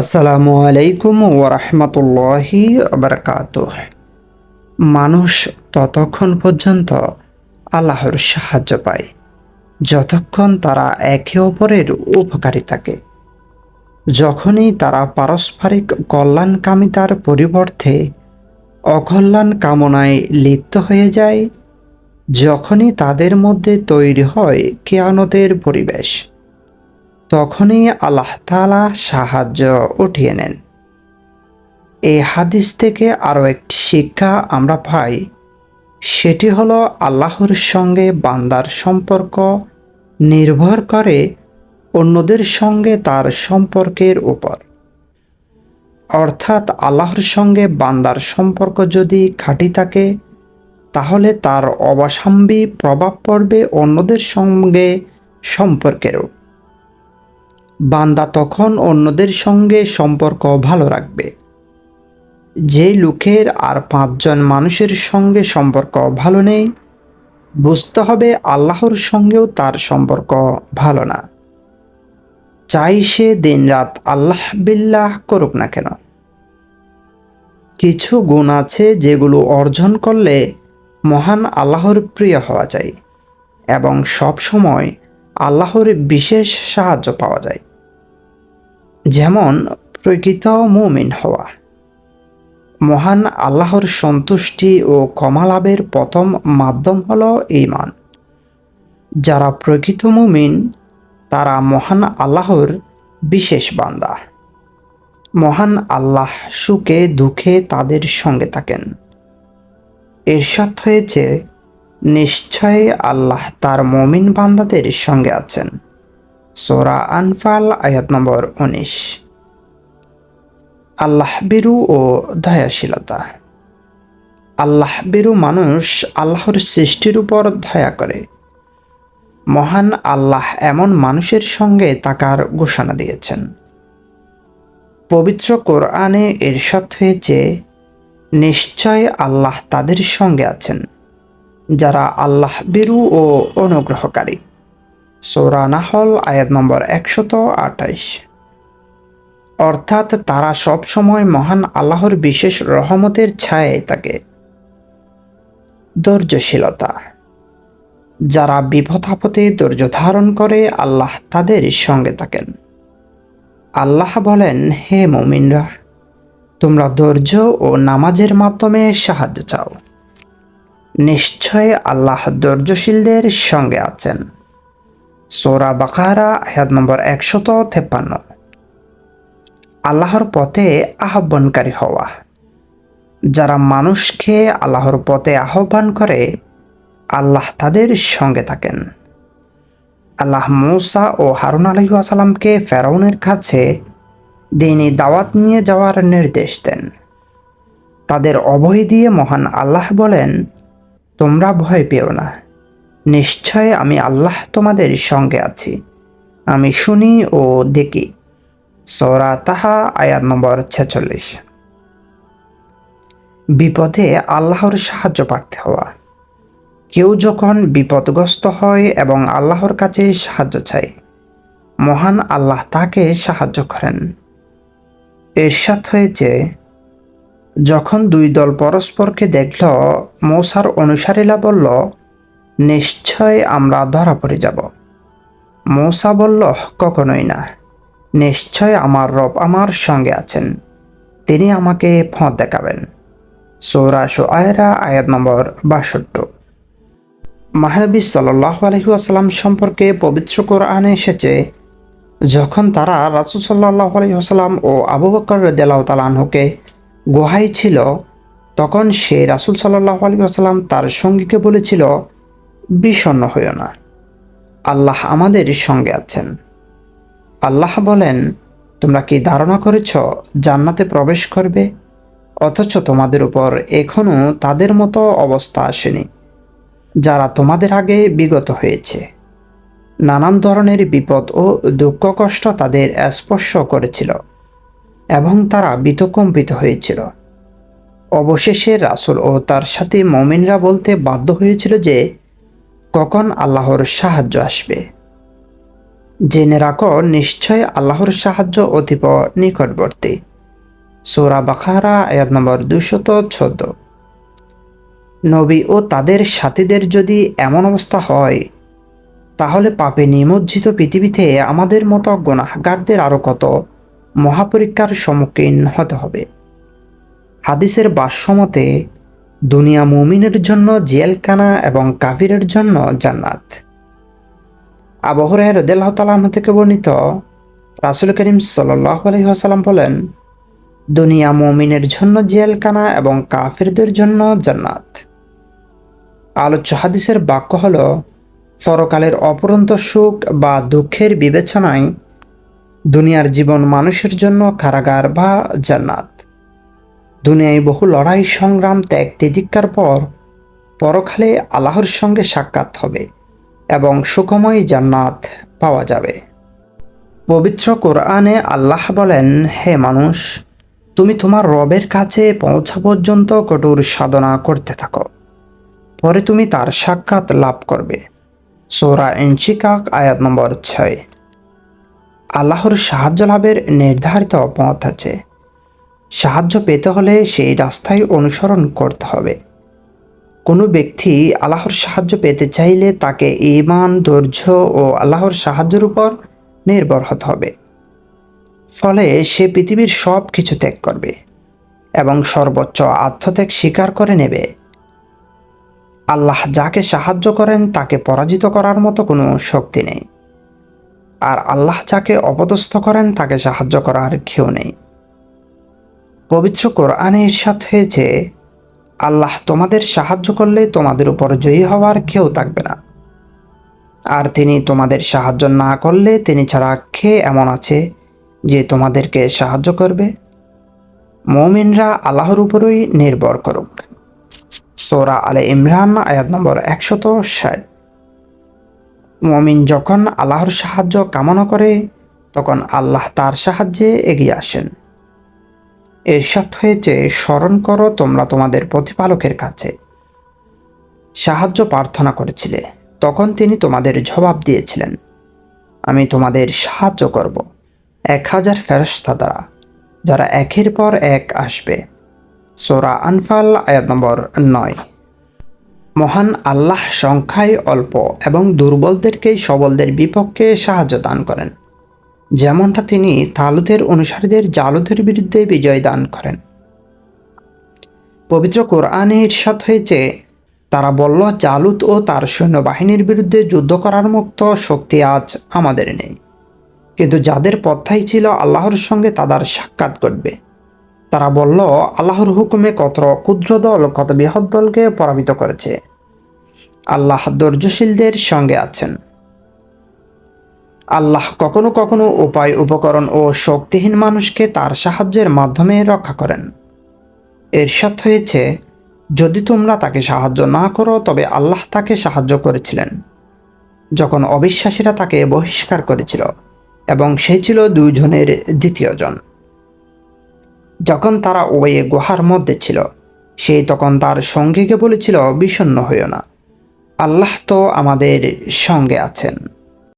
আসসালামু আলাইকুম ওরহমতুল্লাহি বারকাত মানুষ ততক্ষণ পর্যন্ত আল্লাহর সাহায্য পায়, যতক্ষণ তারা একে অপরের উপকারী থাকে যখনই তারা পারস্পরিক কল্যাণকামিতার পরিবর্তে অকল্যাণ কামনায় লিপ্ত হয়ে যায়, যখনই তাদের মধ্যে তৈরি হয় কেয়ানতের পরিবেশ। তখনই আল্লাহ তালা সাহায্য উঠিয়ে নেন। এই হাদিস থেকে আরও একটি শিক্ষা আমরা পাই, সেটি হলো আল্লাহর সঙ্গে বান্দার সম্পর্ক নির্ভর করে অন্যদের সঙ্গে তার সম্পর্কের উপর। অর্থাৎ আল্লাহর সঙ্গে বান্দার সম্পর্ক যদি খাঁটি থাকে, তাহলে তার অবসাম্বী প্রভাব পড়বে অন্যদের সঙ্গে সম্পর্কেরও। বান্দা তখন অন্যদের সঙ্গে সম্পর্ক ভালো রাখবে। যে লোকের আর পাঁচজন মানুষের সঙ্গে সম্পর্ক ভালো নেই, বুঝতে হবে আল্লাহর সঙ্গেও তার সম্পর্ক ভালো না। চাই সে দিনরাত আল্লাহ বিল্লাহ করুক না কেন। কিছু গুণ আছে যেগুলো অর্জন করলে মহান আল্লাহর প্রিয় হওয়া যায় এবং সব সময় আল্লাহর বিশেষ সাহায্য পাওয়া যায়। যেমন, প্রকৃত মুমিন হওয়া। মহান আল্লাহর সন্তুষ্টি ও কমালাভের প্রথম মাধ্যম হল ইমান যারা প্রকৃত মুমিন, তারা মহান আল্লাহর বিশেষ বান্দা। মহান আল্লাহ সুখে দুঃখে তাদের সঙ্গে থাকেন। এরশাদ হয়েছে নিশ্চয় আল্লাহ তার মমিন বান্দাদের সঙ্গে আছেন। সোরা আনফাল, আয়াত নম্বর উনিশ। আল্লাহ বিরু ও দয়াশীলতা। আল্লাহ বিরু মানুষ আল্লাহর সৃষ্টির উপর দয়া করে। মহান আল্লাহ এমন মানুষের সঙ্গে তাকার ঘোষণা দিয়েছেন। পবিত্র কোরআনে এরশাদ হয়েছে, নিশ্চয় আল্লাহ তাদের সঙ্গে আছেন। যারা আল্লাহ বেরু ও অনুগ্রহকারী। সৌরানাহল আয়াত নম্বর একশত আঠাইশ। অর্থাৎ তারা সব সময় মহান আল্লাহর বিশেষ রহমতের ছায়ায় থাকে। ধৈর্যশীলতা। যারা বিপদ আপদে ধৈর্য ধারণ করে, আল্লাহ তাদের সঙ্গে থাকেন। আল্লাহ বলেন, হে মমিনরা, তোমরা ধৈর্য ও নামাজের মাধ্যমে সাহায্য চাও। নিশ্চয় আল্লাহ ধৈর্যশীলদের সঙ্গে আছেন। সোরা বাকারা, আয়াত নম্বর একশত তেপ্পান্ন। আল্লাহর পথে আহ্বানকারী হওয়া। যারা মানুষকে আল্লাহর পথে আহ্বান করে, আল্লাহ তাদের সঙ্গে থাকেন। আল্লাহ মৌসা ও হারুন আলহিহাসালামকে ফেরাউনের কাছে দিনই দাওয়াত নিয়ে যাওয়ার নির্দেশ দেন। তাদের অভয় দিয়ে মহান আল্লাহ বলেন তোমরা ভয় পেও না। নিশ্চয় আমি আল্লাহ তোমাদের সঙ্গে আছি। আমি শুনি ও দেখি। সৌরা তাহা, আয়াত নম্বর ছেচল্লিশ। বিপদে আল্লাহর সাহায্য প্রার্থী হওয়া। কেউ যখন বিপদগ্রস্ত হয় এবং আল্লাহর কাছে সাহায্য চায়, মহান আল্লাহ তাকে সাহায্য করেন। এরশাদ হয়েছে যখন দুই দল পরস্পরকে দেখল, মৌসার অনুসারীরা বলল, নিশ্চয় আমরা ধরা পড়ে যাব। মৌসা বলল, কখনোই না। নিশ্চয় আমার রব আমার সঙ্গে আছেন। তিনি আমাকে ফঁদ দেখাবেন। সৌরা আয়রা আয়াত নম্বর বাষট্টি। মাহানবী সাল্লাহ আলহিউসালাম সম্পর্কে পবিত্র কোরআনে এসেছে, যখন তারা রাসুল সাল্লাহ আলহিহাসাল্লাম ও আবু বকর রদাল্লাহ গুহাই ছিল, তখন সে রাসুল সাল্লাহ আলী আলহিহাসাল্লাম তার সঙ্গীকে বলেছিল বিষণ্ন হইও না। আল্লাহ আমাদের সঙ্গে আছেন। আল্লাহ বলেন, তোমরা কি ধারণা করেছ জান্নাতে প্রবেশ করবে? অথচ তোমাদের উপর এখনও তাদের মতো অবস্থা আসেনি, যারা তোমাদের আগে বিগত হয়েছে। নানান ধরনের বিপদ ও দুঃখ কষ্ট তাদের স্পর্শ করেছিল। এবং তারা বিতকম্পিত হয়েছিল। অবশেষে রাসুল ও তার সাথে মমিনরা বলতে বাধ্য হয়েছিল যে, কখন আল্লাহর সাহায্য আসবে। জেনে রাখো, নিশ্চয় আল্লাহর সাহায্য অতীব নিকটবর্তী। সোরা বাখারা আয়াত নম্বর দুশত চোদ্দ। নবী ও তাদের সাথীদের যদি এমন অবস্থা হয়, তাহলে পাপে নিমজ্জিত পৃথিবীতে আমাদের মতো গুনাহগারদের আরও কত? মহাপরীক্ষার সম্মুখীন হতে হবে। হাদিসের ভাষ্যমতে, দুনিয়া মুমিনের জন্য জেলখানা এবং কাফিরের জন্য জান্নাত। আবহরে রদেল্লাহ তালাহ থেকে বর্ণিত, রাসুল করিম সাল্লাহ বলেন, দুনিয়া মুমিনের জন্য জেলখানা এবং কাফিরদের জন্য জান্নাত। আলোচ্য হাদিসের বাক্য হল, পরকালের অপরন্ত সুখ বা দুঃখের বিবেচনায় দুনিয়ার জীবন মানুষের জন্য কারাগার বা জান্নাত। দুনিয়ায় বহু লড়াই, সংগ্রাম, ত্যাগ, তিতিক্ষার পর পরকালে আল্লাহর সঙ্গে সাক্ষাৎ হবে এবং সুখময় জান্নাত পাওয়া যাবে। পবিত্র কোরআনে আল্লাহ বলেন, হে মানুষ, তুমি তোমার রবের কাছে পৌঁছা পর্যন্ত কঠোর সাধনা করতে থাকো। পরে তুমি তার সাক্ষাৎ লাভ করবে। সোরা এনচিকাক আয়াত নম্বর ছয়। আল্লাহর সাহায্য লাভের নির্ধারিত পথ আছে। সাহায্য পেতে হলে সেই রাস্তায় অনুসরণ করতে হবে। কোনো ব্যক্তি আল্লাহর সাহায্য পেতে চাইলে তাকে ইমান ধৈর্য ও আল্লাহর সাহায্যের উপর নির্ভর হতে হবে। ফলে সে পৃথিবীর সব কিছু ত্যাগ করবে এবং সর্বোচ্চ আত্মত্যাগ স্বীকার করে নেবে। আল্লাহ যাকে সাহায্য করেন তাকে পরাজিত করার মতো কোনো শক্তি নেই। আর আল্লাহ যাকে অপদস্থ করেন, তাকে সাহায্য করার কেউ নেই। পবিত্র কোরআনে ইরশাদ হয়েছে, আল্লাহ তোমাদের সাহায্য করলে তোমাদের উপর জয়ী হওয়ার কেউ থাকবে না। আর তিনি তোমাদের সাহায্য না করলে তিনি ছাড়া কে এমন আছে যে তোমাদেরকে সাহায্য করবে? মমিনরা আল্লাহর উপরই নির্ভর করুক। সোরা আলে ইমরান আয়াত নম্বর একশত ষাট। মমিন যখন আল্লাহর সাহায্য কামনা করে, তখন আল্লাহ তার সাহায্যে এগিয়ে আসেন। এরশাদ হয়েছে, স্মরণ করো তোমরা তোমাদের প্রতিপালকের কাছে। সাহায্য প্রার্থনা করেছিলে, তখন তিনি তোমাদের জবাব দিয়েছিলেন, আমি তোমাদের সাহায্য করব। এক হাজার ফেরস্তা দ্বারা, যারা একের পর এক আসবে। সোরা আনফাল, আয়াত নম্বর নয়। মহান আল্লাহ সংখ্যায় অল্প এবং দুর্বলদেরকে সবলদের বিপক্ষে সাহায্য দান করেন। যেমনটা তিনি তালুদের অনুসারীদের জালুদের বিরুদ্ধে বিজয় দান করেন। পবিত্র কোরআনে ইরশাদ হয়েছে, তারা বলল জালুত ও তার সৈন্যবাহিনীর বিরুদ্ধে যুদ্ধ করার মুক্ত শক্তি আজ আমাদের নেই। কিন্তু যাদের পথ্যাই ছিল আল্লাহর সঙ্গে তাদের সাক্ষাৎ ঘটবে। তারা বলল, আল্লাহর হুকুমে কত ক্ষুদ্র দল, কত বৃহৎ দলকে পরাজিত করেছে। আল্লাহ ধৈর্যশীলদের সঙ্গে আছেন। আল্লাহ কখনো কখনো উপায়, উপকরণ ও শক্তিহীন মানুষকে তার সাহায্যের মাধ্যমে রক্ষা করেন। এর এরশাদ হয়েছে, যদি তোমরা তাকে সাহায্য না করো, তবে আল্লাহ তাকে সাহায্য করেছিলেন। যখন অবিশ্বাসীরা তাকে বহিষ্কার করেছিল, এবং সে ছিল দুইজনের দ্বিতীয়জন যখন তারা ওয়ে গুহার মধ্যে ছিল সে তখন তার সঙ্গীকে বলেছিল বিষণ্ন হইও না। আল্লাহ তো আমাদের সঙ্গে আছেন।